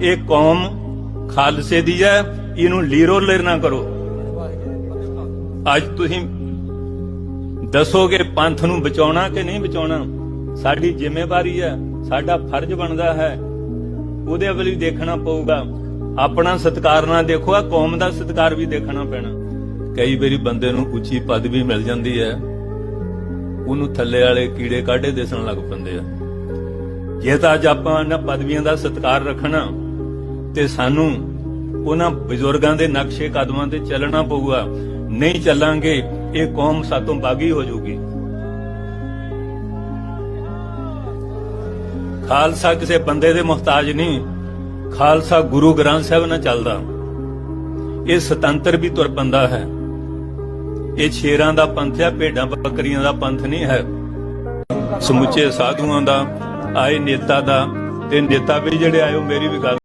ਇਹ ਕੌਮ ਖਾਲਸੇ ਦੀ ਹੈ, ਇਹਨੂੰ ਲੀਰੋ ਲੇਰ ਨਾ ਕਰੋ। ਅੱਜ ਤੁਸੀਂ ਦੱਸੋਗੇ ਪੰਥ ਨੂੰ ਬਚਾਉਣਾ ਕਿ ਨਹੀਂ ਬਚਾਉਣਾ? ਸਾਡੀ ਜ਼ਿੰਮੇਵਾਰੀ ਹੈ, ਸਾਡਾ ਫਰਜ਼ ਬਣਦਾ ਹੈ। ਉਹਦੇ ਵੱਲ ਵੀ ਦੇਖਣਾ ਪਊਗਾ। ਆਪਣਾ ਸਤਿਕਾਰ ਨਾ ਦੇਖੋ ਆ ਕੌਮ ਦਾ ਸਤਿਕਾਰ ਵੀ ਦੇਖਣਾ ਪੈਣਾ। ਕਈ ਵਾਰੀ ਬੰਦੇ ਨੂੰ ਉੱਚੀ ਪਦਵੀ ਮਿਲ ਜਾਂਦੀ ਹੈ। ਉਹਨੂੰ ਥੱਲੇ ਵਾਲੇ ਕੀੜੇ ਕਾਢੇ ਦਿਸਣ ਲੱਗ ਪੈਂਦੇ ਆ। ਜੇ ਤਾਂ ਅੱਜ ਆਪਾਂ ਇਹਨਾਂ ਪਦਵੀਆਂ ਦਾ ਸਤਿਕਾਰ ਰੱਖਣਾ ਤੇ ਸਾਨੂੰ ਉਹਨਾਂ ਬਜ਼ੁਰਗਾਂ ਦੇ ਨਕਸ਼ੇ ਕਦਮਾਂ ਤੇ ਚੱਲਣਾ ਪਊਗਾ। ਨਹੀਂ ਚੱਲਾਂਗੇ, ਇਹ ਕੌਮ ਸਾਤੋਂ ਬਾਗੀ ਹੋ ਜਾਊਗੀ। ਖਾਲਸਾ ਕਿਸੇ ਬੰਦੇ ਦੇ ਮੁਹਤਾਜ ਨਹੀਂ। ਖਾਲਸਾ ਗੁਰੂ ਗ੍ਰੰਥ ਸਾਹਿਬ ਨਾਲ ਚੱਲਦਾ। ਇਹ ਸੁਤੰਤਰ ਵੀ ਤੁਰ ਪੰਦਾ ਹੈ। ਇਹ ਸ਼ੇਰਾਂ ਦਾ ਪੰਥ ਹੈ, ਭੇਡਾਂ ਬੱਕਰੀਆਂ ਦਾ ਪੰਥ ਨਹੀਂ ਹੈ। ਸਮੁੱਚੇ ਸਾਧੂਆਂ ਦਾ, ਆਏ ਨੇਤਾ ਦਾ ਤੇ ਨੇਤਾ ਵੀ ਜਿਹੜੇ ਆਏ ਮੇਰੀ ਵੀ ਗੱਲ